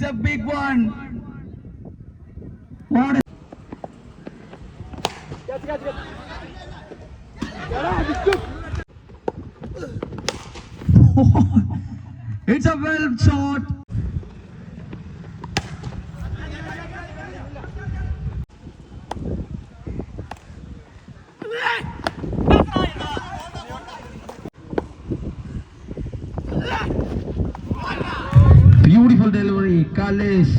It's a big one. What It's a well shot. Beautiful delivery, Kalesh.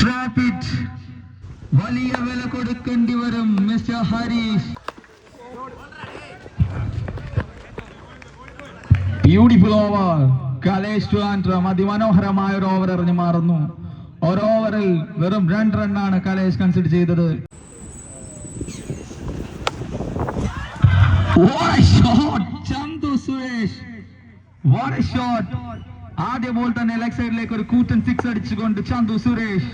Drop it. വലിയ വില കൊടുക്കേണ്ടി വരും mister Harish. Beautiful over Kalesh Trivandrum അതിമനോഹരമായ ഒരു over എറിഞ്ഞു മാറുന്നു. ഒരു ഓവറിൽ വെറും രണ്ട് റണ്ണാണ് കലേഷ് കൺസിഡർ ചെയ്തത്. ആദ്യ ബോൾ തന്നെ ലെഗ് സൈഡിലേക്ക് ഒരു കൂറ്റൻ സിക്സ് അടിച്ചുകൊണ്ട് ചന്തു സുരേഷ്.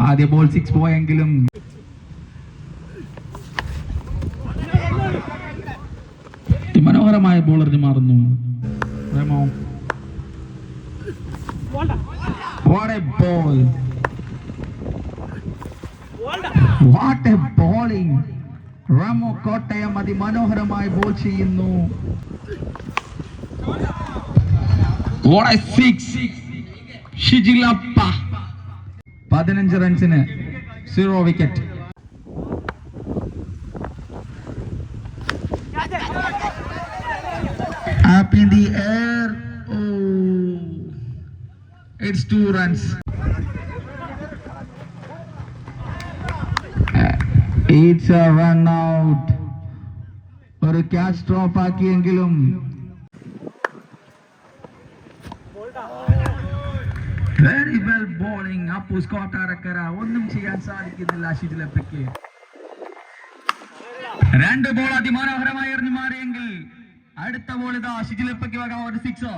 ആദ്യ ബോൾ സിക്സ് പോയെങ്കിലും. മനോഹരമായ എറിഞ്ഞു മാറുന്നു. റെമോ! റമോ കോട്ടയം അതിമനോഹരമായി ബോൾ ചെയ്യുന്നു. പതിനഞ്ച് റൺസിന് zero wicket Up in the air. Oh, it's two runs. It's run out. ഒരു catch drop ആക്കിയെങ്കിലും. Very well bowling Appus Kottarakkara ഒന്നും ചെയ്യാൻ സാധിക്കുന്നില്ല ശിഥിലപ്പയ്ക്ക് രണ്ട് ബോൾ അതിമനോഹരമായി എറിഞ്ഞു മാറിയെങ്കിൽ അടുത്ത ബോൾ ഇതാ ശിഥിലപ്പയ്ക്ക് വക ഒരു സിക്സോ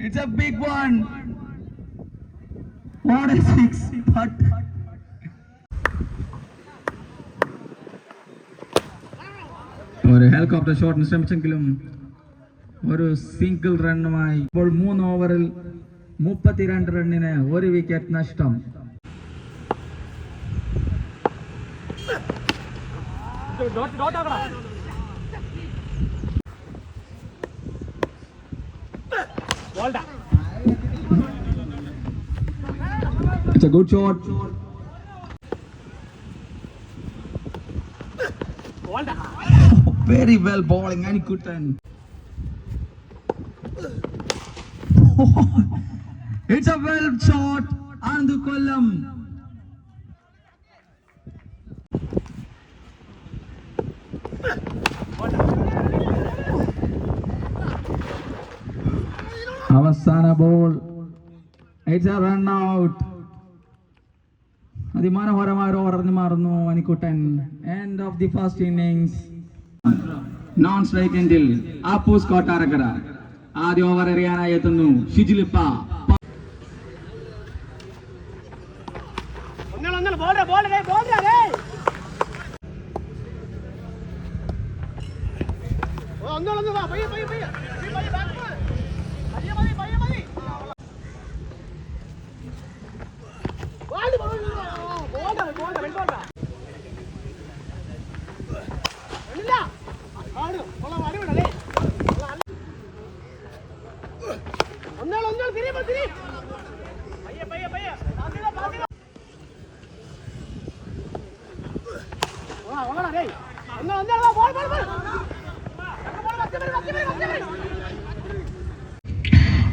it's a big one what a six but ഒരു ഹെലികോപ്റ്റർ ഷോട്ടിന് ശ്രമിച്ചെങ്കിലും ഒരു സിംഗിൾ റണ്ണുമായി ഇപ്പോൾ മൂന്ന് ഓവറിൽ മുപ്പത്തിരണ്ട് റണ്ണിന് ഒരു വിക്കറ്റ് നഷ്ടം It's a good shot. Very well bowling, any good then. It's a well shot, Andu Kollam. Avasana ball. It's a run out. അതിമനോഹരമായ ഓവർ മാറുന്നു Manikuttan. End of the first innings non strike എൻഡിൽ ആപ്പൂസ് കോട്ടാരക്കര ആദ്യ over എറിയാനായി എത്തുന്നു ഷിജിലിപ്പ. ഒന്നേൾ പയ്യ പയ്യ പയ്യ. പയ്യെ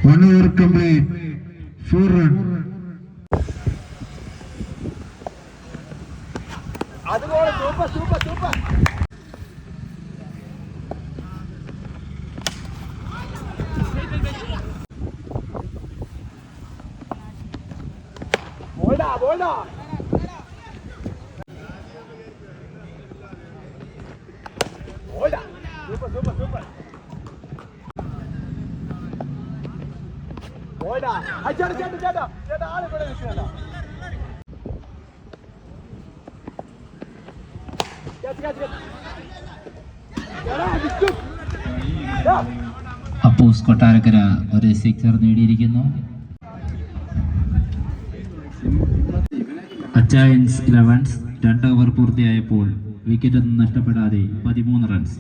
One over complete, four run. அது சூப்பர் சூப்பர் போய்டா போய்டா ചേട്ടാ. ചേട്ടാ ചേട്ടാ ചേട്ടാ. ആൾ ഇവിടെ നിൽക്കണ്ട അപ്പൂസ് കൊട്ടാരക്കര ഒരു സിക്സർ നേടിയിരിക്കുന്നു. അച്ചായൻസ് ഇലവൻസ് രണ്ട് ഓവർ പൂർത്തിയായപ്പോൾ വിക്കറ്റൊന്നും നഷ്ടപ്പെടാതെ പതിമൂന്ന് റൺസ്.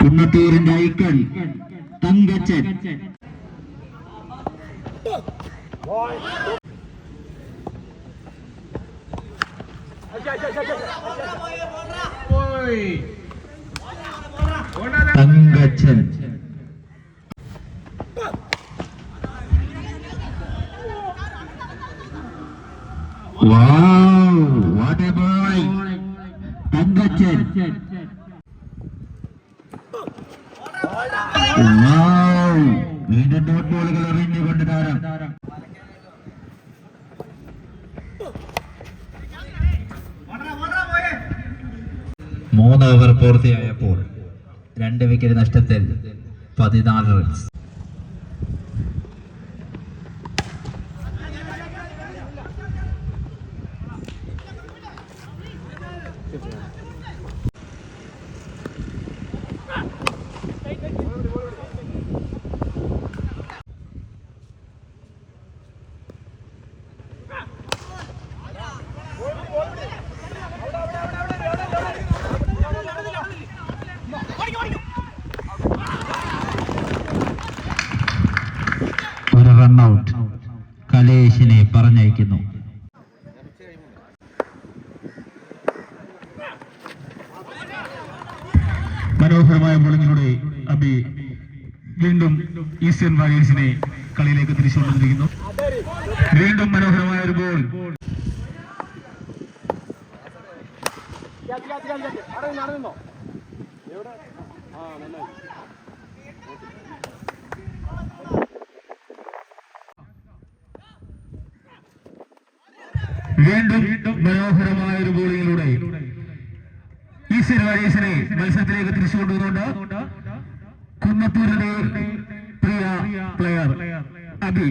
കുന്നത്തൂരിന്റെ ഐക്കൺ തങ്കച്ചൻ. തങ്കച്ചൻ. വാ വാട്ട് എ ബോയ് തങ്കച്ചൻ. മൂന്ന് ഓവർ പൂർത്തിയായപ്പോൾ രണ്ട് വിക്കറ്റ് നഷ്ടത്തിൽ പതിനാല് റൺസ് ഒരു റൺഔട്ട് കലേഷിനെ പറഞ്ഞയക്കുന്നു. മനോഹരമായ ബോളിങ്ങിലൂടെ അബി വീണ്ടും ഈസ്റ്റേൺ വാരിയേഴ്സിനെ കളിയിലേക്ക് തിരിച്ചുകൊണ്ടിരിക്കുന്നു. വീണ്ടും മനോഹരമായ ഒരു ബോൾ നടന്നോ എവിടെ ആ നന്നായി വീണ്ടും മനോഹരമായ ഒരു ബോളിങ്ങിലൂടെ ഈ വാരിയേഴ്സിനെ മത്സരത്തിലേക്ക് തിരിച്ചു കൊണ്ടുവന്നുകൊണ്ട് കുന്നത്തൂരിന്റെ പ്രിയ പ്ലെയർ അബി.